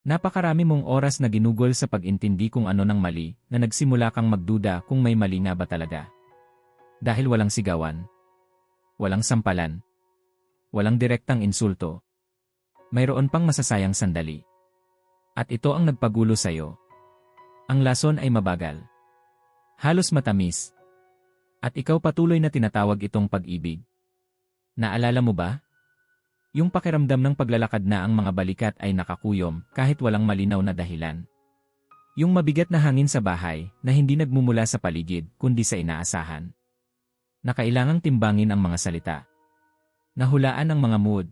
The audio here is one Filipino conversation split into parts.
Napakarami mong oras na ginugol sa pag-intindi kung ano ng mali na nagsimula kang magduda kung may mali nga ba talaga. Dahil walang sigawan, walang sampalan, walang direktang insulto, mayroon pang masasayang sandali. At ito ang nagpagulo sa'yo. Ang lason ay mabagal. Halos matamis. At ikaw patuloy na tinatawag itong pag-ibig. Naalala mo ba? Yung pakiramdam ng paglalakad na ang mga balikat ay nakakuyom kahit walang malinaw na dahilan. Yung mabigat na hangin sa bahay na hindi nagmumula sa paligid kundi sa inaasahan. Na kailangang timbangin ang mga salita. Nahulaan ang mga mood.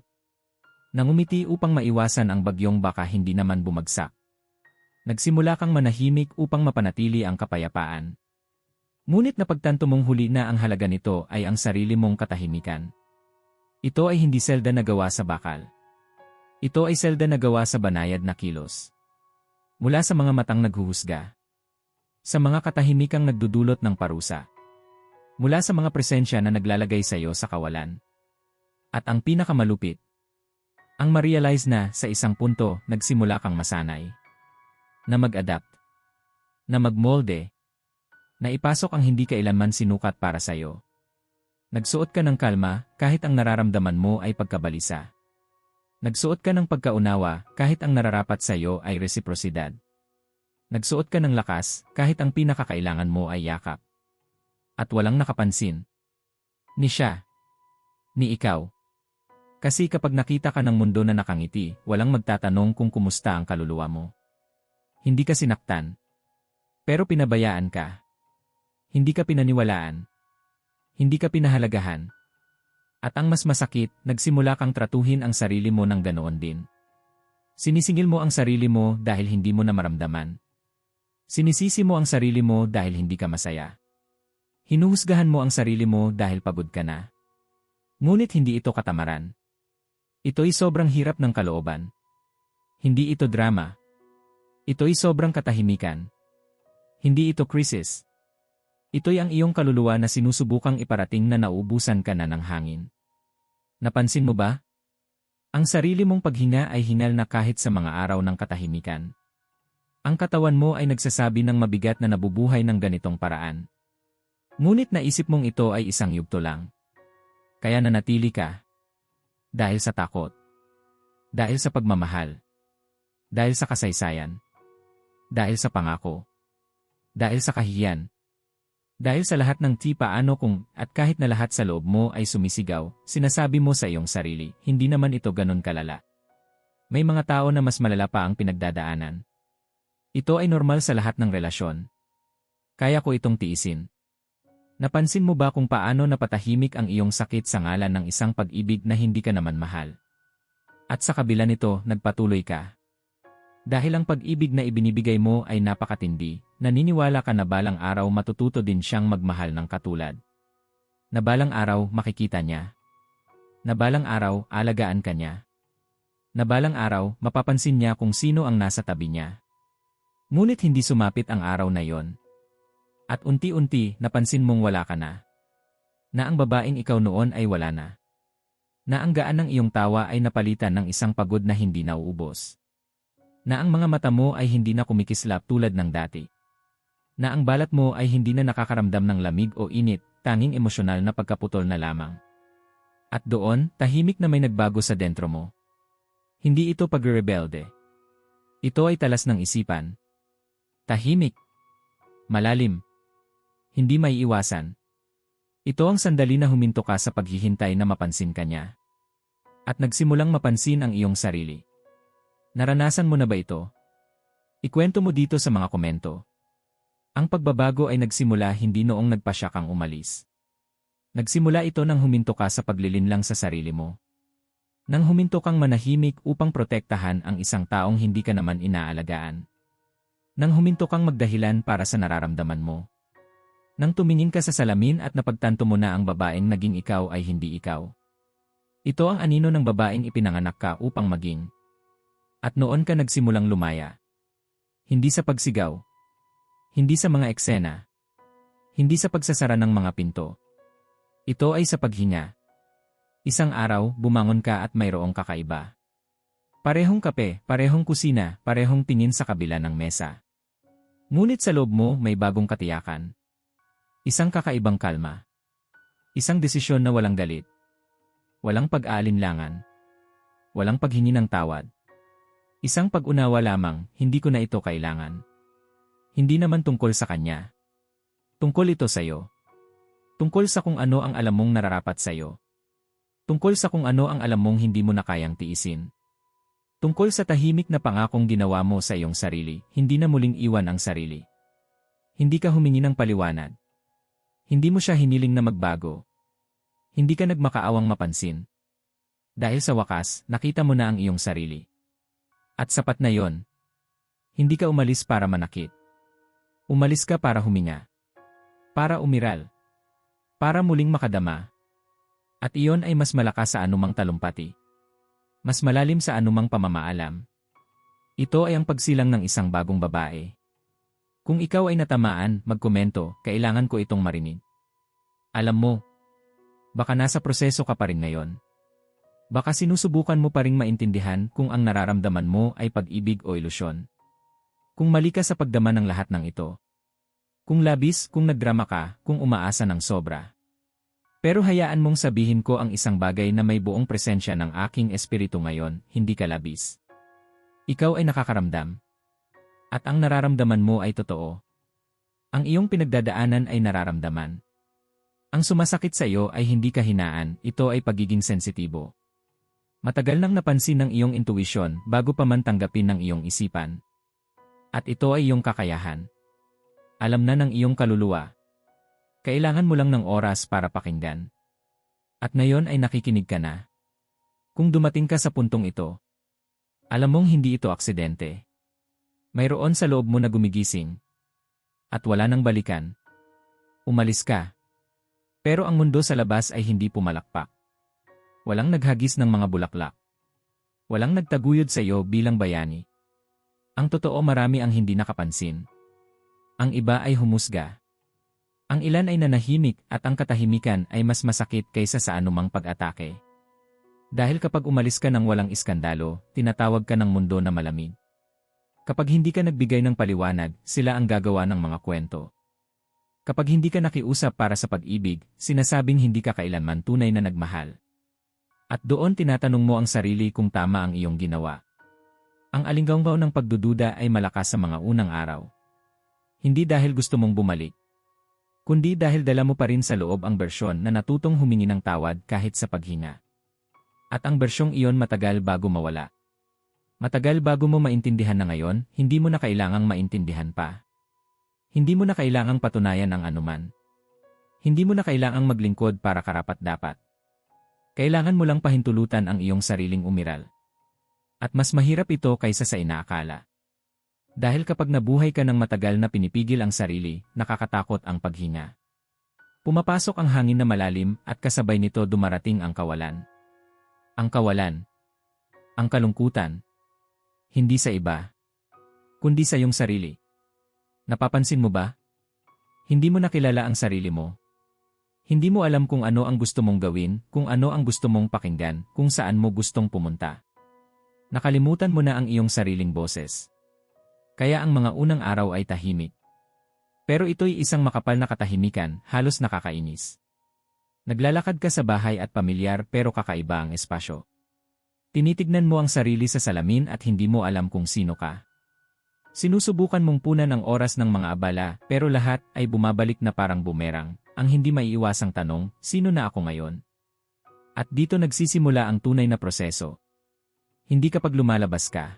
Nangumiti upang maiwasan ang bagyong baka hindi naman bumagsak. Nagsimula kang manahimik upang mapanatili ang kapayapaan. Ngunit napagtanto mong huli na ang halaga nito ay ang sarili mong katahimikan. Ito ay hindi selda na gawa sa bakal. Ito ay selda na gawa sa banayad na kilos. Mula sa mga matang naghuhusga. Sa mga katahimikang nagdudulot ng parusa. Mula sa mga presensya na naglalagay sa iyo sa kawalan. At ang pinakamalupit, ang ma-realize na sa isang punto nagsimula kang masanay. Na mag-adapt. Na magmolde. Na ipasok ang hindi kailanman sinukat para sa iyo. Nagsuot ka ng kalma kahit ang nararamdaman mo ay pagkabalisa. Nagsuot ka ng pagkaunawa kahit ang nararapat sa iyo ay resiprosidad. Nagsuot ka ng lakas kahit ang pinakakailangan mo ay yakap. At walang nakapansin. Ni siya. Ni ikaw. Kasi kapag nakita ka ng mundo na nakangiti, walang magtatanong kung kumusta ang kaluluwa mo. Hindi ka sinaktan. Pero pinabayaan ka. Hindi ka pinaniwalaan. Hindi ka pinahalagahan. At ang mas masakit, nagsimula kang tratuhin ang sarili mo ng ganoon din. Sinisingil mo ang sarili mo dahil hindi mo na maramdaman. Sinisisi mo ang sarili mo dahil hindi ka masaya. Hinuhusgahan mo ang sarili mo dahil pagod ka na. Ngunit hindi ito katamaran. Ito'y sobrang hirap ng kalooban. Hindi ito drama. Ito'y sobrang katahimikan. Hindi ito krisis. Ito'y ang iyong kaluluwa na sinusubukang iparating na naubusan ka na ng hangin. Napansin mo ba? Ang sarili mong paghinga ay hinal na kahit sa mga araw ng katahimikan. Ang katawan mo ay nagsasabi ng mabigat na nabubuhay ng ganitong paraan. Ngunit naisip mong ito ay isang yugto lang. Kaya nanatili ka. Dahil sa takot. Dahil sa pagmamahal. Dahil sa kasaysayan. Dahil sa pangako. Dahil sa kahiyan. Dahil sa lahat ng ti paano kung at kahit na lahat sa loob mo ay sumisigaw, sinasabi mo sa iyong sarili, hindi naman ito ganun kalala. May mga tao na mas malala pa ang pinagdadaanan. Ito ay normal sa lahat ng relasyon. Kaya ko itong tiisin. Napansin mo ba kung paano napatahimik ang iyong sakit sa ngalan ng isang pag-ibig na hindi ka naman mahal? At sa kabila nito, nagpatuloy ka. Dahil ang pag-ibig na ibinibigay mo ay napakatindi, naniniwala ka na balang araw matututo din siyang magmahal ng katulad. Na balang araw makikita niya. Na balang araw alagaan ka niya. Na balang araw mapapansin niya kung sino ang nasa tabi niya. Ngunit hindi sumapit ang araw na yon. At unti-unti napansin mong wala ka na. Na ang babaeng ikaw noon ay wala na. Na ang gaan ng iyong tawa ay napalitan ng isang pagod na hindi nauubos na ang mga mata mo ay hindi na kumikislap tulad ng dati. Na ang balat mo ay hindi na nakakaramdam ng lamig o init, tanging emosyonal na pagkaputol na lamang. At doon, tahimik na may nagbago sa dentro mo. Hindi ito pagrebelde. Ito ay talas ng isipan. Tahimik. Malalim. Hindi may iwasan. Ito ang sandali na huminto ka sa paghihintay na mapansin ka niya. At nagsimulang mapansin ang iyong sarili. Naranasan mo na ba ito? Ikwento mo dito sa mga komento. Ang pagbabago ay nagsimula hindi noong nagpasya kang umalis. Nagsimula ito nang huminto ka sa paglilinlang sa sarili mo. Nang huminto kang manahimik upang protektahan ang isang taong hindi ka naman inaalagaan. Nang huminto kang magdahilan para sa nararamdaman mo. Nang tumingin ka sa salamin at napagtanto mo na ang babaeng naging ikaw ay hindi ikaw. Ito ang anino ng babaeng ipinanganak ka upang maging. At noon ka nagsimulang lumaya. Hindi sa pagsigaw. Hindi sa mga eksena. Hindi sa pagsasara ng mga pinto. Ito ay sa paghinga. Isang araw, bumangon ka at mayroong kakaiba. Parehong kape, parehong kusina, parehong tingin sa kabila ng mesa. Ngunit sa loob mo may bagong katiyakan. Isang kakaibang kalma. Isang desisyon na walang galit. Walang pag-aalinlangan. Walang paghingi ng tawad. Isang pag-unawa lamang, hindi ko na ito kailangan. Hindi naman tungkol sa kanya. Tungkol ito sa'yo. Tungkol sa kung ano ang alam mong nararapat sa'yo. Tungkol sa kung ano ang alam mong hindi mo na kayang tiisin. Tungkol sa tahimik na pangakong ginawa mo sa iyong sarili, hindi na muling iwan ang sarili. Hindi ka humingi ng paliwanag. Hindi mo siya hiniling na magbago. Hindi ka nagmakaawang mapansin. Dahil sa wakas, nakita mo na ang iyong sarili. At sapat na yon. Hindi ka umalis para manakit. Umalis ka para huminga. Para umiral. Para muling makadama. At iyon ay mas malakas sa anumang talumpati. Mas malalim sa anumang pamamaalam. Ito ay ang pagsilang ng isang bagong babae. Kung ikaw ay natamaan, magkomento, kailangan ko itong marinig. Alam mo, baka nasa proseso ka pa rin ngayon. Baka sinusubukan mo pa ring maintindihan kung ang nararamdaman mo ay pag-ibig o ilusyon. Kung mali ka sa pagdama ng lahat ng ito. Kung labis, kung nagdrama ka, kung umaasa ng sobra. Pero hayaan mong sabihin ko ang isang bagay na may buong presensya ng aking espiritu ngayon, hindi ka labis. Ikaw ay nakakaramdam. At ang nararamdaman mo ay totoo. Ang iyong pinagdadaanan ay nararamdaman. Ang sumasakit sa iyo ay hindi kahinaan, ito ay pagiging sensitibo. Matagal nang napansin ng iyong intuisyon bago pa man tanggapin ng iyong isipan. At ito ay iyong kakayahan. Alam na ng iyong kaluluwa. Kailangan mo lang ng oras para pakinggan. At ngayon ay nakikinig ka na. Kung dumating ka sa puntong ito, alam mong hindi ito aksidente. Mayroon sa loob mo na gumigising. At wala nang balikan. Umalis ka. Pero ang mundo sa labas ay hindi pumalakpak. Walang naghagis ng mga bulaklak. Walang nagtaguyod sa iyo bilang bayani. Ang totoo marami ang hindi nakapansin. Ang iba ay humusga. Ang ilan ay nanahimik at ang katahimikan ay mas masakit kaysa sa anumang pag-atake. Dahil kapag umalis ka ng walang iskandalo, tinatawag ka ng mundo na malamig. Kapag hindi ka nagbigay ng paliwanag, sila ang gagawa ng mga kwento. Kapag hindi ka nakiusap para sa pag-ibig, sinasabing hindi ka kailanman tunay na nagmahal. At doon tinatanong mo ang sarili kung tama ang iyong ginawa. Ang alinggaw ng pagdududa ay malakas sa mga unang araw. Hindi dahil gusto mong bumalik. Kundi dahil dala mo pa rin sa loob ang bersyon na natutong humingi ng tawad kahit sa paghinga. At ang bersyong iyon matagal bago mawala. Matagal bago mo maintindihan na ngayon, hindi mo na kailangang maintindihan pa. Hindi mo na kailangang patunayan ang anuman. Hindi mo na kailangang maglingkod para karapat-dapat. Kailangan mo lang pahintulutan ang iyong sariling umiral. At mas mahirap ito kaysa sa inaakala. Dahil kapag nabuhay ka ng matagal na pinipigil ang sarili, nakakatakot ang paghinga. Pumapasok ang hangin na malalim at kasabay nito dumarating ang kawalan. Ang kawalan. Ang kalungkutan. Hindi sa iba. Kundi sa iyong sarili. Napapansin mo ba? Hindi mo nakilala ang sarili mo, hindi mo alam kung ano ang gusto mong gawin, kung ano ang gusto mong pakinggan, kung saan mo gustong pumunta. Nakalimutan mo na ang iyong sariling boses. Kaya ang mga unang araw ay tahimik. Pero ito'y isang makapal na katahimikan, halos nakakainis. Naglalakad ka sa bahay at pamilyar pero kakaiba ang espasyo. Tinitignan mo ang sarili sa salamin at hindi mo alam kung sino ka. Sinusubukan mong punan ang oras ng mga abala pero lahat ay bumabalik na parang bumerang, ang hindi maiiwasang tanong, sino na ako ngayon? At dito nagsisimula ang tunay na proseso. Hindi kapag lumalabas ka.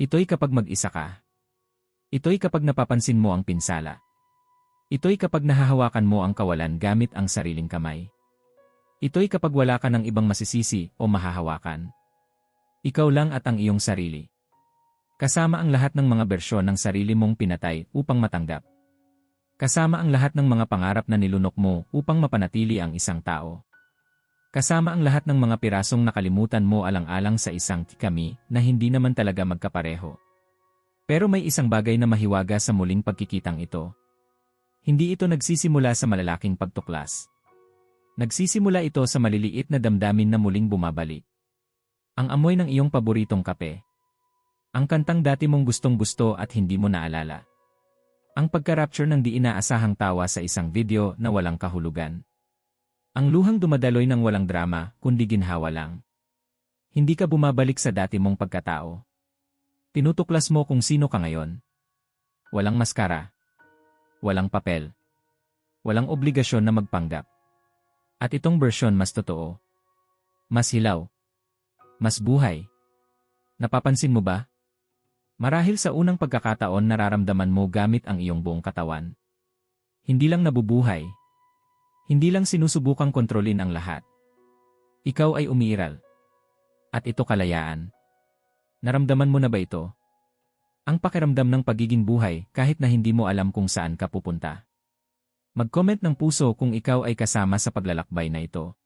Ito'y kapag mag-isa ka. Ito'y kapag napapansin mo ang pinsala. Ito'y kapag nahahawakan mo ang kawalan gamit ang sariling kamay. Ito'y kapag wala ka ng ibang masisisi o mahahawakan. Ikaw lang at ang iyong sarili. Kasama ang lahat ng mga bersyon ng sarili mong pinatay upang matanggap. Kasama ang lahat ng mga pangarap na nilunok mo upang mapanatili ang isang tao. Kasama ang lahat ng mga pirasong nakalimutan mo alang-alang sa isang kami na hindi naman talaga magkapareho. Pero may isang bagay na mahiwaga sa muling pagkikitang ito. Hindi ito nagsisimula sa malalaking pagtuklas. Nagsisimula ito sa maliliit na damdamin na muling bumabalik. Ang amoy ng iyong paboritong kape. Ang kantang dati mong gustong gusto at hindi mo naalala. Ang pagka-rapture ng di inaasahang tawa sa isang video na walang kahulugan. Ang luhang dumadaloy ng walang drama, kundi ginhawa lang. Hindi ka bumabalik sa dati mong pagkatao. Tinutuklas mo kung sino ka ngayon. Walang maskara. Walang papel. Walang obligasyon na magpanggap. At itong version mas totoo. Mas hilaw. Mas buhay. Napapansin mo ba? Marahil sa unang pagkakataon nararamdaman mo gamit ang iyong buong katawan. Hindi lang nabubuhay. Hindi lang sinusubukang kontrolin ang lahat. Ikaw ay umiiral. At ito kalayaan. Naramdaman mo na ba ito? Ang pakiramdam ng pagiging buhay kahit na hindi mo alam kung saan ka pupunta. Mag-comment ng puso kung ikaw ay kasama sa paglalakbay na ito.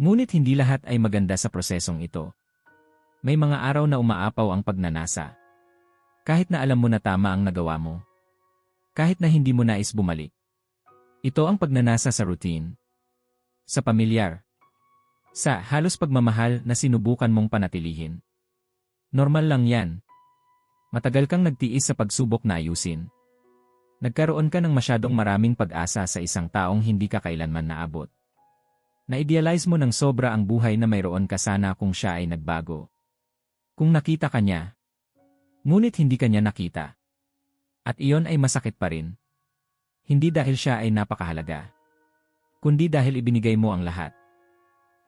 Ngunit hindi lahat ay maganda sa prosesong ito. May mga araw na umaapaw ang pagnanasa. Kahit na alam mo na tama ang nagawa mo. Kahit na hindi mo nais bumalik. Ito ang pagnanasa sa routine. Sa pamilyar. Sa halos pagmamahal na sinubukan mong panatilihin. Normal lang yan. Matagal kang nagtiis sa pagsubok na ayusin. Nagkaroon ka ng masyadong maraming pag-asa sa isang taong hindi ka kailanman naabot. Na-idealize mo ng sobra ang buhay na mayroon ka sana kung siya ay nagbago. Kung nakita ka niya. Ngunit hindi ka niya nakita. At iyon ay masakit pa rin. Hindi dahil siya ay napakahalaga. Kundi dahil ibinigay mo ang lahat.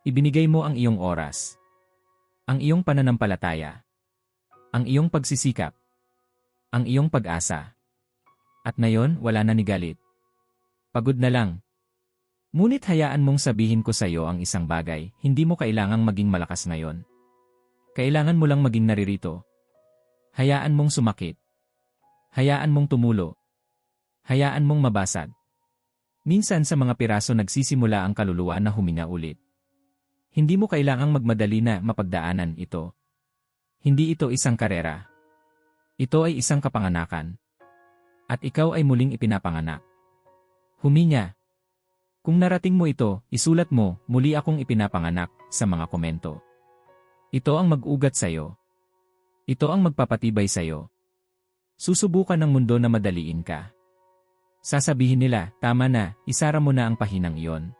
Ibinigay mo ang iyong oras. Ang iyong pananampalataya. Ang iyong pagsisikap. Ang iyong pag-asa. At ngayon, wala na ni galit. Pagod na lang. Ngunit hayaan mong sabihin ko sa iyo ang isang bagay, hindi mo kailangang maging malakas ngayon. Kailangan mo lang maging naririto. Hayaan mong sumakit. Hayaan mong tumulo. Hayaan mong mabasag. Minsan sa mga piraso nagsisimula ang kaluluwa na huminga ulit. Hindi mo kailangang magmadali na mapagdaanan ito. Hindi ito isang karera. Ito ay isang kapanganakan. At ikaw ay muling ipinapanganak. Huminya, kung narating mo ito, isulat mo, muli akong ipinapanganak, sa mga komento. Ito ang mag-ugat sa'yo. Ito ang magpapatibay sa'yo. Susubukan ng mundo na madaliin ka. Sasabihin nila, tama na, isara mo na ang pahinang iyon.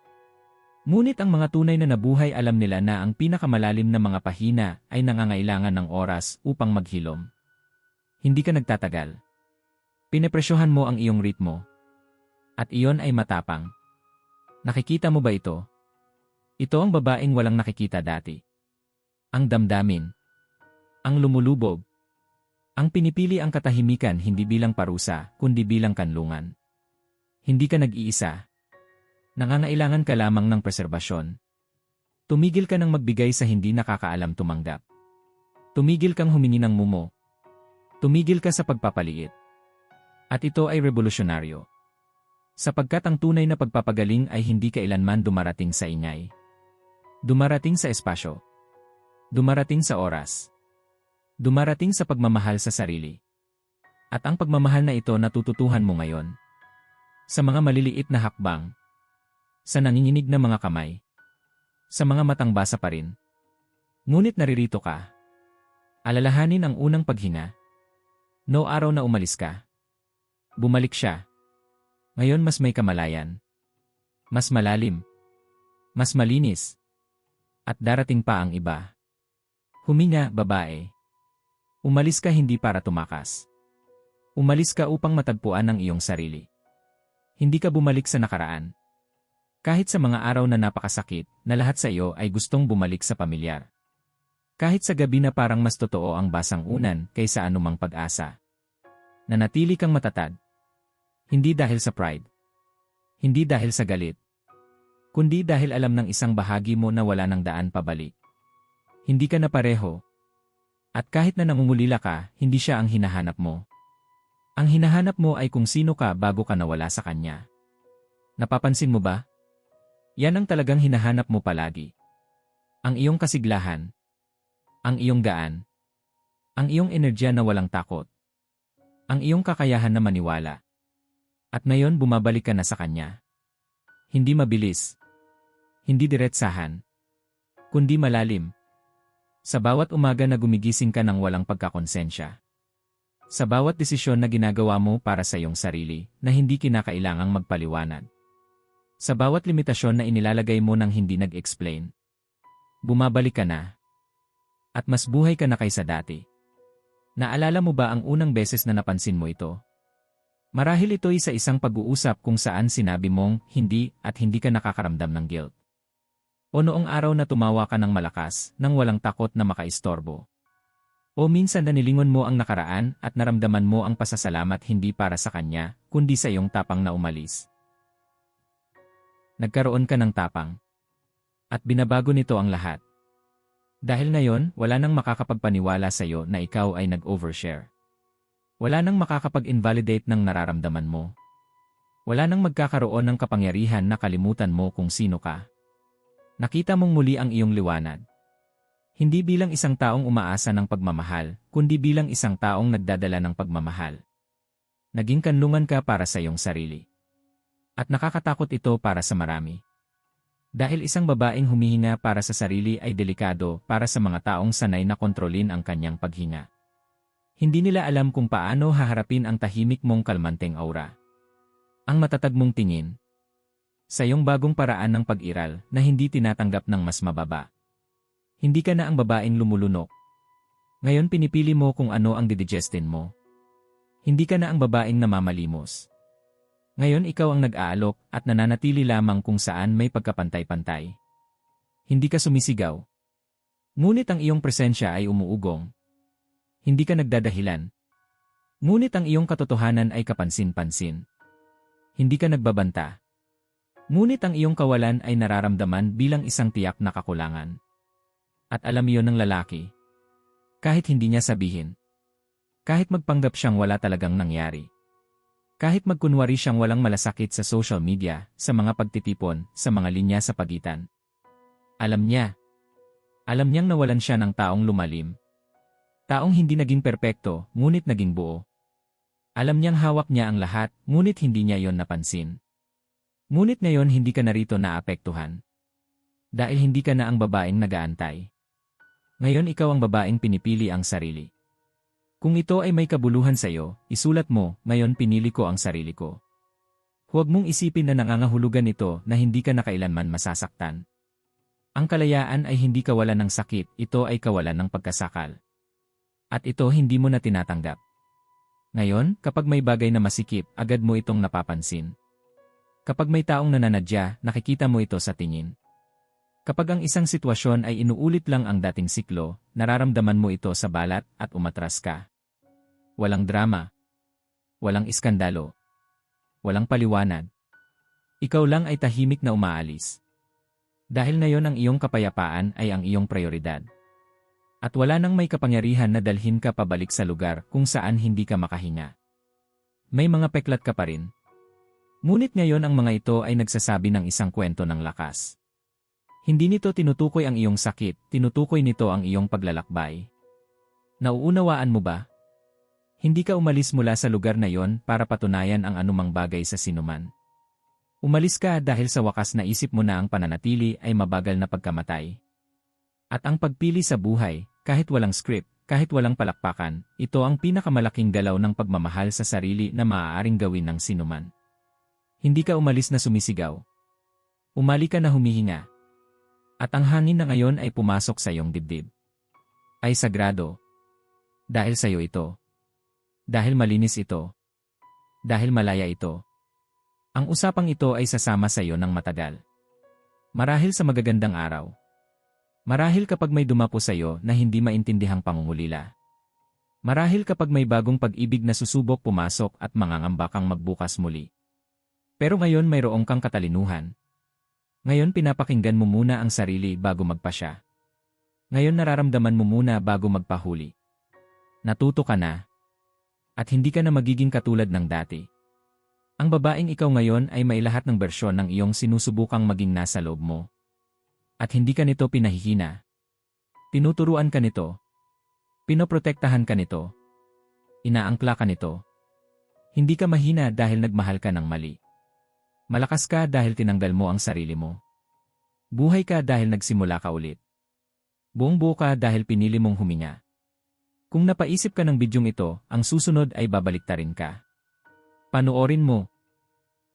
Ngunit ang mga tunay na nabuhay alam nila na ang pinakamalalim na mga pahina ay nangangailangan ng oras upang maghilom. Hindi ka nagtatagal. Pinepresyohan mo ang iyong ritmo. At iyon ay matapang. Nakikita mo ba ito? Ito ang babaeng walang nakikita dati. Ang damdamin. Ang lumulubog. Ang pinipili ang katahimikan hindi bilang parusa, kundi bilang kanlungan. Hindi ka nag-iisa. Nangangailangan ka lamang ng preserbasyon. Tumigil ka ng magbigay sa hindi nakakaalam tumanggap. Tumigil kang humingi ng mumo. Tumigil ka sa pagpapaliit. At ito ay revolusyonaryo. Sapagkat ang tunay na pagpapagaling ay hindi kailanman dumarating sa ingay. Dumarating sa espasyo. Dumarating sa oras. Dumarating sa pagmamahal sa sarili. At ang pagmamahal na ito natututuhan mo ngayon. Sa mga maliliit na hakbang. Sa nanginginig na mga kamay. Sa mga matang basa pa rin. Ngunit naririto ka. Alalahanin ang unang paghinga. No araw na umalis ka. Bumalik siya. Ngayon mas may kamalayan. Mas malalim. Mas malinis. At darating pa ang iba. Huminga, babae. Umalis ka hindi para tumakas. Umalis ka upang matagpuan ang iyong sarili. Hindi ka bumalik sa nakaraan. Kahit sa mga araw na napakasakit, na lahat sa iyo ay gustong bumalik sa pamilyar. Kahit sa gabi na parang mas totoo ang basang unan kaysa anumang pag-asa. Nanatili kang matatag, hindi dahil sa pride. Hindi dahil sa galit. Kundi dahil alam ng isang bahagi mo na wala ng daan pabalik. Hindi ka na pareho. At kahit na nangungulila ka, hindi siya ang hinahanap mo. Ang hinahanap mo ay kung sino ka bago ka nawala sa kanya. Napapansin mo ba? Yan ang talagang hinahanap mo palagi. Ang iyong kasiglahan. Ang iyong gaan. Ang iyong enerhiya na walang takot. Ang iyong kakayahan na maniwala. At ngayon bumabalik ka na sa kanya. Hindi mabilis. Hindi diretsahan. Kundi malalim. Sa bawat umaga na gumigising ka ng walang pagkakonsensya. Sa bawat desisyon na ginagawa mo para sa iyong sarili na hindi kinakailangang magpaliwanag. Sa bawat limitasyon na inilalagay mo nang hindi nag-explain. Bumabalik ka na. At mas buhay ka na kaysa dati. Naalala mo ba ang unang beses na napansin mo ito? Marahil ito'y sa isang pag-uusap kung saan sinabi mong hindi at hindi ka nakakaramdam ng guilt. O noong araw na tumawa ka ng malakas nang walang takot na makaistorbo. O minsan na nilingon mo ang nakaraan at naramdaman mo ang pasasalamat hindi para sa kanya, kundi sa iyong tapang na umalis. Nagkaroon ka ng tapang. At binabago nito ang lahat. Dahil ngayon, wala nang makakapagpaniwala sa iyo na ikaw ay nag-overshare. Wala nang makakapag-invalidate ng nararamdaman mo. Wala nang magkakaroon ng kapangyarihan na kalimutan mo kung sino ka. Nakita mong muli ang iyong liwanag. Hindi bilang isang taong umaasa ng pagmamahal, kundi bilang isang taong nagdadala ng pagmamahal. Naging kanlungan ka para sa iyong sarili. At nakakatakot ito para sa marami. Dahil isang babaeng humihinga para sa sarili ay delikado para sa mga taong sanay na kontrolin ang kanyang paghinga. Hindi nila alam kung paano haharapin ang tahimik mong kalmanteng aura. Ang matatag mong tingin. Sa iyong bagong paraan ng pag-iral na hindi tinatanggap ng mas mababa. Hindi ka na ang babaeng lumulunok. Ngayon pinipili mo kung ano ang didigestin mo. Hindi ka na ang babaeng namamalimos. Ngayon ikaw ang nag-aalok at nananatili lamang kung saan may pagkapantay-pantay. Hindi ka sumisigaw. Ngunit ang iyong presensya ay umuugong hindi ka nagdadahilan. Ngunit ang iyong katotohanan ay kapansin-pansin. Hindi ka nagbabanta. Ngunit ang iyong kawalan ay nararamdaman bilang isang tiyak na kakulangan. At alam iyon ng lalaki. Kahit hindi niya sabihin. Kahit magpanggap siyang wala talagang nangyari. Kahit magkunwari siyang walang malasakit sa social media, sa mga pagtitipon, sa mga linya sa pagitan. Alam niya. Alam niyang nawalan siya ng taong lumalim, Taong hindi naging perpekto, ngunit naging buo. Alam niyang hawak niya ang lahat, ngunit hindi niya yon napansin. Ngunit ngayon hindi ka narito naapektuhan. Dahil hindi ka na ang babaeng nagaantay. Ngayon ikaw ang babaeng pinipili ang sarili. Kung ito ay may kabuluhan sa iyo, isulat mo, ngayon pinili ko ang sarili ko. Huwag mong isipin na nangangahulugan ito na hindi ka na kailanman masasaktan. Ang kalayaan ay hindi kawalan ng sakit, ito ay kawalan ng pagkasakal. At ito hindi mo na tinatanggap. Ngayon, kapag may bagay na masikip, agad mo itong napapansin. Kapag may taong nananadya, nakikita mo ito sa tingin. Kapag ang isang sitwasyon ay inuulit lang ang dating siklo, nararamdaman mo ito sa balat at umatras ka. Walang drama. Walang iskandalo. Walang paliwanag. Ikaw lang ay tahimik na umaalis. Dahil na yon ang iyong kapayapaan ay ang iyong prioridad. At wala nang may kapangyarihan na dalhin ka pabalik sa lugar kung saan hindi ka makahinga. May mga peklat ka pa rin. Ngunit ngayon ang mga ito ay nagsasabi ng isang kwento ng lakas. Hindi nito tinutukoy ang iyong sakit, tinutukoy nito ang iyong paglalakbay. Nauunawaan mo ba? Hindi ka umalis mula sa lugar na yon para patunayan ang anumang bagay sa sinuman. Umalis ka dahil sa wakas na isip mo na ang pananatili ay mabagal na pagkamatay. At ang pagpili sa buhay, kahit walang script, kahit walang palakpakan, ito ang pinakamalaking galaw ng pagmamahal sa sarili na maaaring gawin ng sinuman. Hindi ka umalis na sumisigaw. Umali ka na humihinga. At ang hangin na ngayon ay pumasok sa iyong dibdib. Ay sagrado. Dahil sa iyo ito. Dahil malinis ito. Dahil malaya ito. Ang usapang ito ay sasama sa iyo ng matagal. Marahil sa magagandang araw. Marahil kapag may dumapo sa iyo na hindi maintindihang pangungulila. Marahil kapag may bagong pag-ibig na susubok pumasok at mangangamba kang magbukas muli. Pero ngayon mayroong kang katalinuhan. Ngayon pinapakinggan mo muna ang sarili bago magpasya. Ngayon nararamdaman mo muna bago magpahuli. Natuto ka na. At hindi ka na magiging katulad ng dati. Ang babaeng ikaw ngayon ay may lahat ng bersyon ng iyong sinusubukang maging nasa loob mo. At hindi ka nito pinahihina. Tinuturuan ka nito. Pinoprotektahan ka nito. Inaangkla ka nito. Hindi ka mahina dahil nagmahal ka ng mali. Malakas ka dahil tinanggal mo ang sarili mo. Buhay ka dahil nagsimula ka ulit. Buong buo ka dahil pinili mong huminga. Kung napaisip ka ng bidyong ito, ang susunod ay babaliktarin ka. Panoorin mo,